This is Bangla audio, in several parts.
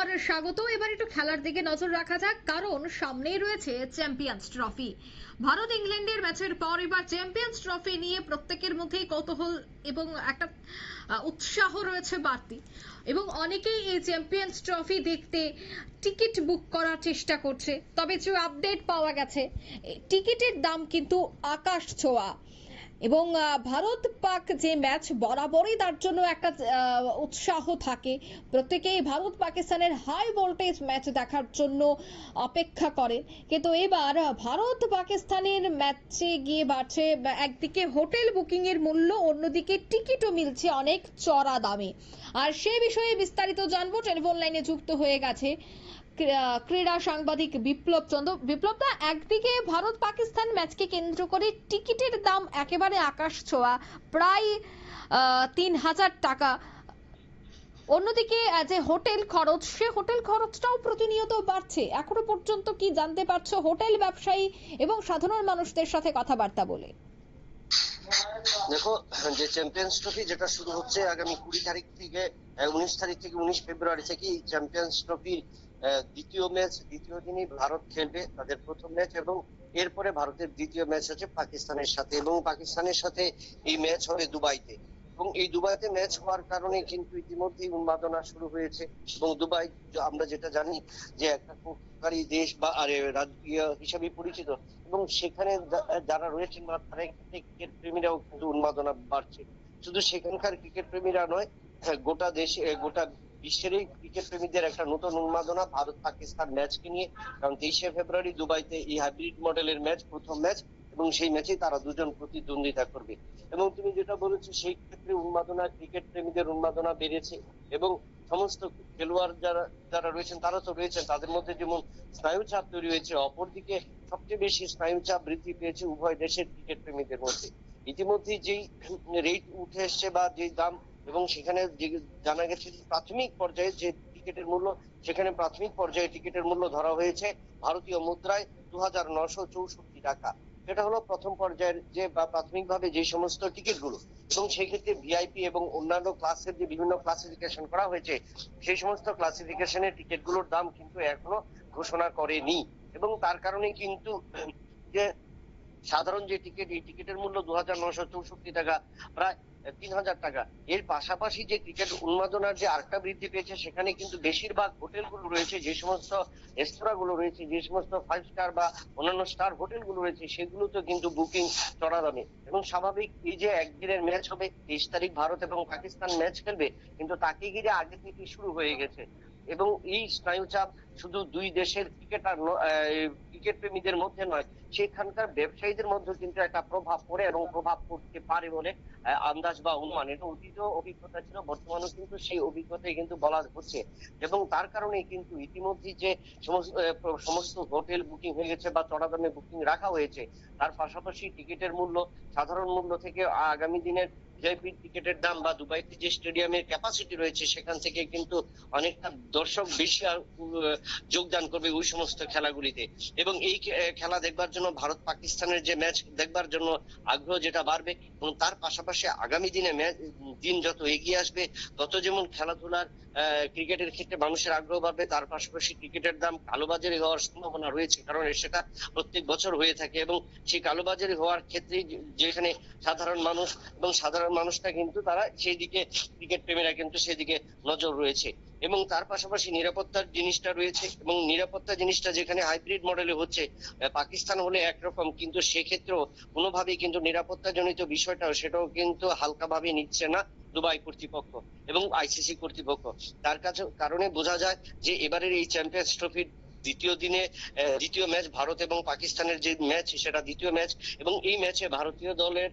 আবার স্বাগত, এবার একটু খেলার দিকে নজর রাখা যাক, কারণ সামনেই রয়েছে চ্যাম্পিয়ন্স ট্রফি ভারত ইংল্যান্ডের ম্যাচের পর এবার চ্যাম্পিয়ন্স ট্রফি নিয়ে প্রত্যেকের মধ্যেই কৌতূহল এবং একটা উৎসাহ রয়েছে বাড়তি। এবং অনেকেই এই চ্যাম্পিয়ন্স ট্রফি দেখতে টিকিট বুক করার চেষ্টা করছে, তবে যে আপডেট পাওয়া গেছে। টিকিটের দাম কিন্তু আকাশ ছোঁয়া। এবং ভারত পাক যে ম্যাচ বরাবরই তার জন্য একটা উৎসাহ থাকে। প্রত্যেকেই ভারত পাকিস্তানের হাই ভোল্টেজ ম্যাচ দেখার জন্য অপেক্ষা করে। কিন্তু এবার ভারত পাকিস্তানের ম্যাচে গিয়ে বাড়ছে একদিকে হোটেল বুকিং এর মূল্য, অন্যদিকে টিকিটও মিলছে অনেক চড়া দামে। আর সে বিষয়ে বিস্তারিত জানব, টেলিফোন লাইনে যুক্ত হয়ে গেছে ক্রীড়া- সাংবাদিক বিপ্লব চন্দ্র। বিপ্লব দা একদিকে ভারত পাকিস্তান ম্যাচকে কেন্দ্র করে টিকিটের দাম একেবারে আকাশ ছোঁয়া, প্রায় তিন হাজার টাকা। অন্যদিকে, যে হোটেল খরচ, সে হোটেল খরচটাও প্রতিনিয়ত বাড়ছে। এখনও পর্যন্ত কি জানতে পারছ হোটেল ব্যবসায়ী এবং সাধারণ মানুষদের সাথে কথাবার্তা বলে? দেখো, যে চ্যাম্পিয়ন্স ট্রফি যেটা শুরু হচ্ছে আগামী কুড়ি তারিখ থেকে, উনিশ তারিখ থেকে, উনিশ ফেব্রুয়ারি থেকে, এই চ্যাম্পিয়ন্স ট্রফির দ্বিতীয় ম্যাচ, দ্বিতীয় দিনই ভারত খেলবে তাদের প্রথম ম্যাচ এবং এরপরে ভারতের দ্বিতীয় ম্যাচ হচ্ছে পাকিস্তানের সাথে এবং পাকিস্তানের সাথে এই ম্যাচ হবে দুবাইতে। এবং এই দুবাইতে ম্যাচ হওয়ার কারণে কিন্তু ইতিমধ্যেই উন্মাদনা শুরু হয়েছে। এবং দুবাই, আমরা যেটা জানি যে একটা উপকারী দেশ বা, আরে হিসাবে পরিচিত। এবং সেখানে যারা রয়েছেন বা তারা ক্রিকেট প্রেমীরাও কিন্তু উন্মাদনা বাড়ছে। শুধু সেখানকার ক্রিকেট প্রেমীরা নয়, গোটা দেশে, গোটা বিশ্বেরই ক্রিকেট প্রেমীদের একটা নতুন উন্মাদনা, ভারত পাকিস্তান ম্যাচকে নিয়ে। কারণ তেইশে ফেব্রুয়ারি দুবাইতে এই হাইব্রিড মডেলের ম্যাচ, প্রথম ম্যাচ, এবং সেই ম্যাচে তারা দুজন প্রতিদ্বন্দ্বিতা করবে। এবং তুমি যেটা বলেছ, সেই ক্ষেত্রে উন্মাদনা ক্রিকেট প্রেমীদের উন্মাদনা বেড়েছে, এবং সমস্ত খেলোয়াড় যারা যারা রয়েছেন, তারা তো রয়েছেন। তাদের মধ্যে যেমন স্নায়ু চাপ তৈরি হয়েছে, অপরদিকে সবচেয়ে বেশি স্নায়ু চাপ বৃদ্ধি পেয়েছে উভয় দেশের ক্রিকেট প্রেমীদের মধ্যে। ইতিমধ্যে যেই রেট উঠে এসছে বা যেই দাম এবং সেখানে জানা গেছে যে প্রাথমিক পর্যায়ে যে টিকিটের মূল্য, সেখানে প্রাথমিক পর্যায়ে টিকিটের মূল্য ধরা হয়েছে ভারতীয় মুদ্রায় দু হাজার নশো চৌষট্টি টাকা। সেটা হলো প্রথম পর্যায়ের যে বা প্রাথমিকভাবে যে সমস্ত টিকিটগুলো এবং সেই ক্ষেত্রে ভিআইপি এবং অন্যান্য ক্লাসের যে বিভিন্ন ক্লাসিফিকেশন করা হয়েছে, সেই সমস্ত ক্লাসিফিকেশনের টিকিটগুলোর দাম কিন্তু এখনও ঘোষণা করেনি। এবং তার কারণে কিন্তু যে সাধারণ যে টিকিট, এই টিকিটের মূল্য দু হাজার নশো চৌষট্টি টাকা, প্রায় তিন হাজার টাকা। এর পাশাপাশি যে ক্রিকেট উন্মাদনার যে আরেকটা বৃদ্ধি পেয়েছে, সেখানে কিন্তু বেশিরভাগ হোটেলগুলো রয়েছে, যে সমস্ত রেস্তোরাঁগুলো রয়েছে, যে সমস্ত ফাইভ স্টার বা অন্যান্য স্টার হোটেলগুলো রয়েছে, সেগুলোতে কিন্তু বুকিং চড়া দামে এবং স্বাভাবিক এই যে একদিনের ম্যাচ হবে, তেইশ তারিখ ভারত এবং পাকিস্তান ম্যাচ খেলবে, কিন্তু তাকে ঘিরে আগে থেকে শুরু হয়ে গেছে। এবং এই স্নায়ুচাপ শুধু দুই দেশের ক্রিকেটার ক্রিকেট প্রেমীদের মধ্যে নয়, সেখানকার ব্যবসায়ীদের মধ্যে কিন্তু একটা প্রভাব পড়ে এবং প্রভাব পড়তে পারে বলে আন্দাজ বা অনুমান। এটা অতীত অভিজ্ঞতা ছিল, বর্তমানেও কিন্তু সেই অভিজ্ঞতাই কিন্তু বলা হচ্ছে। এবং তার কারণে কিন্তু ইতিমধ্যে যে সমস্ত সমস্ত হোটেল বুকিং হয়ে গেছে বা চড়া দামে বুকিং রাখা হয়েছে, তার পাশাপাশি টিকিটের মূল্য, সাধারণ মূল্য থেকে আগামী দিনের ভিআইপি টিকিটের দাম বা দুবাইতে যে স্টেডিয়ামের ক্যাপাসিটি রয়েছে, সেখান থেকে কিন্তু অনেকটা দর্শক বেশি যোগদান করবে ওই সমস্ত খেলাগুলিতে। এবং এই খেলা দেখবার জন্য ভারত পাকিস্তানের যে ম্যাচ দেখবার জন্য আগ্রহ যেটা বাড়বে এবং তার পাশাপাশি আগামী দিনে দিন যত এগিয়ে আসবে, তত যেমন খেলাধুলার ক্রিকেটের ক্ষেত্রে মানুষের আগ্রহ বাড়বে, তার পাশাপাশি ক্রিকেটের দাম কালোবাজারি হওয়ার সম্ভাবনা রয়েছে, কারণ সেটা প্রত্যেক বছর হয়ে থাকে এবং সেই কালোবাজারি হওয়ার ক্ষেত্রে যেখানে সাধারণ মানুষ এবং সাধারণ মানুষটা কিন্তু তারা সেই দিকে ক্রিকেট প্রেমীরা কিন্তু সেদিকে নজর রয়েছে। এবং তার পাশাপাশি নিরাপত্তার জিনিসটা রয়েছে এবং নিরাপত্তা জিনিসটা যেখানে হাইব্রিড মডেলে হচ্ছে পাকিস্তান হলে একরকম, কিন্তু সেক্ষেত্রেও কোনোভাবেই কিন্তু নিরাপত্তা জনিত বিষয়টাও সেটাও কিন্তু হালকাভাবে নিচ্ছে না দুবাই কর্তৃপক্ষ এবং আইসিসি কর্তৃপক্ষ। তার কাছে কারণে বোঝা যায় যে এবারের এই চ্যাম্পিয়ন্স ট্রফির দ্বিতীয় দিনে দ্বিতীয় ম্যাচ ভারত এবং পাকিস্তানের যে ম্যাচ, সেটা দ্বিতীয় ম্যাচ। এবং এই ম্যাচে ভারতীয় দলের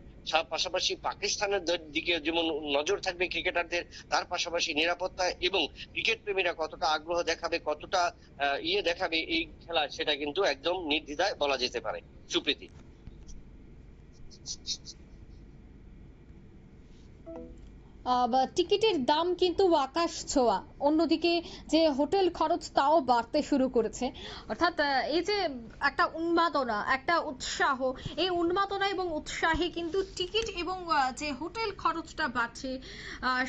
পাশাপাশি পাকিস্তানের দিকে যেমন নজর থাকবে ক্রিকেটারদের, তার পাশাপাশি নিরাপত্তা এবং ক্রিকেট প্রেমীরা কতটা আগ্রহ দেখাবে, কতটা ইয়ে দেখাবে এই খেলা, সেটা কিন্তু একদম নির্দ্বিধায় বলা যেতে পারে। সুপ্রীতি। টিকিটের দাম কিন্তু আকাশ ছোঁয়া। অন্যদিকে যে হোটেল খরচ তাও বাড়তে শুরু করেছে। অর্থাৎ এই যে একটা উন্মাদনা, একটা উৎসাহ, এই উন্মাদনা এবং উৎসাহে কিন্তু টিকিট এবং যে হোটেল খরচটা বাড়ছে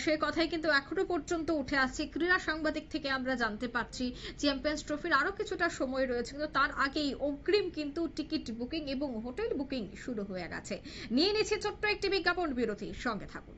সে কথাই কিন্তু এখনও পর্যন্ত উঠে আসছে। ক্রীড়া সাংবাদিক থেকে আমরা জানতে পারছি, চ্যাম্পিয়ন্স ট্রফির আরও কিছুটা সময় রয়েছে, কিন্তু তার আগেই অগ্রিম কিন্তু টিকিট বুকিং এবং হোটেল বুকিং শুরু হয়ে গেছে। নিয়ে নিচ্ছে ছোট্ট একটি বিজ্ঞাপন বিরতি সঙ্গে থাকুন।